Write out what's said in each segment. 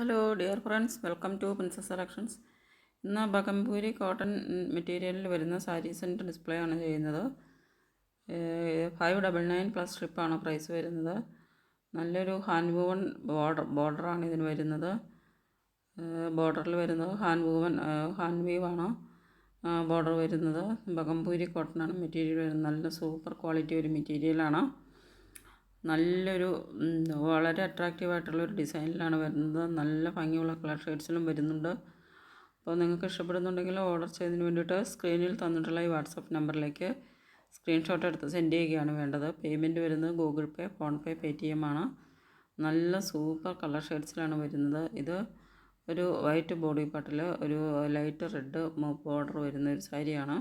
Hello dear friends welcome to princess selections ഇന്ന് Begumpuri cotton മെറ്റീരിയലിൽ വരുന്ന സാരീസിന്റെ ഡിസ്പ്ലേ ആണ് ചെയ്യുന്നത്. ഫൈവ് ഡബിൾ നയൻ പ്ലസ് സ്ട്രിപ്പാണ് പ്രൈസ് വരുന്നത്. നല്ലൊരു ഹാൻഡ് വൂവൺ ബോർഡർ ബോർഡറാണ് ഇതിന് വരുന്നത്. ബോർഡറിൽ വരുന്നത് ഹാൻഡ് വൂവൺ ഹാൻഡ് വീവാണ് ബോർഡർ വരുന്നത്. ബകംപൂരി കോട്ടണാണ് മെറ്റീരിയൽ വരുന്നത്. നല്ല സൂപ്പർ ക്വാളിറ്റി ഒരു മെറ്റീരിയലാണ് നല്ലൊരു വളരെ അട്രാക്റ്റീവ് ആയിട്ടുള്ളൊരു ഡിസൈനിലാണ് വരുന്നത്. നല്ല ഭംഗിയുള്ള കളർ ഷെയ്ഡ്സിലും വരുന്നുണ്ട്. അപ്പോൾ നിങ്ങൾക്ക് ഇഷ്ടപ്പെടുന്നുണ്ടെങ്കിൽ ഓർഡർ ചെയ്തതിന് വേണ്ടിയിട്ട് സ്ക്രീനിൽ തന്നിട്ടുള്ള ഈ വാട്സപ്പ് നമ്പറിലേക്ക് സ്ക്രീൻഷോട്ട് എടുത്ത് സെൻഡ് ചെയ്യുകയാണ് വേണ്ടത്. പേയ്മെന്റ് വരുന്നത് Google Pay PhonePe Paytm ആണ്. നല്ല സൂപ്പർ കളർ ഷെയ്ഡ്സിലാണ് വരുന്നത്. ഇത് ഒരു വൈറ്റ് ബോഡി പാട്ടിൽ ഒരു ലൈറ്റ് റെഡ് ബോർഡർ വരുന്ന ഒരു സാരിയാണ്.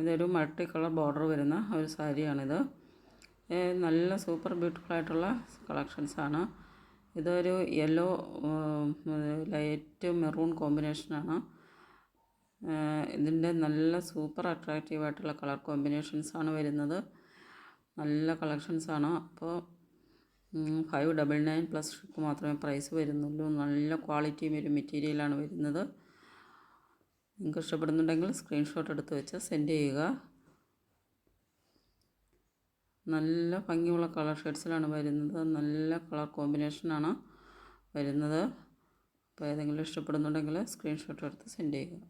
ഇതൊരു മൾട്ടി കളർ ബോർഡർ വരുന്ന ഒരു സാരിയാണിത്. നല്ല സൂപ്പർ ബ്യൂട്ടിഫുൾ ആയിട്ടുള്ള കളക്ഷൻസാണ്. ഇതൊരു യെല്ലോ ലൈറ്റ് മെറൂൺ കോമ്പിനേഷനാണ്. ഇതിന്റെ നല്ല സൂപ്പർ അട്രാക്റ്റീവ് ആയിട്ടുള്ള കളർ കോമ്പിനേഷൻസാണ് വരുന്നത്. നല്ല കളക്ഷൻസാണ്. അപ്പോൾ ഫൈവ് ഡബിൾ നയൻ പ്ലസ് മാത്രമേ പ്രൈസ് വരുന്നുള്ളൂ. നല്ല ക്വാളിറ്റിയും ഒരു മെറ്റീരിയലാണ് വരുന്നത്. നിങ്ങൾക്ക് ഇഷ്ടപ്പെടുന്നുണ്ടെങ്കിൽ സ്ക്രീൻഷോട്ട് എടുത്ത് വെച്ച് സെൻഡ് ചെയ്യുക. നല്ല ഭംഗിയുള്ള കളർ ഷെയ്ഡ്സിലാണ് വരുന്നത്. നല്ല കളർ കോമ്പിനേഷനാണ് വരുന്നത്. അപ്പോൾ ഏതെങ്കിലും ഇഷ്ടപ്പെടുന്നുണ്ടെങ്കിൽ സ്ക്രീൻഷോട്ട് എടുത്ത് സെൻഡ് ചെയ്യുക.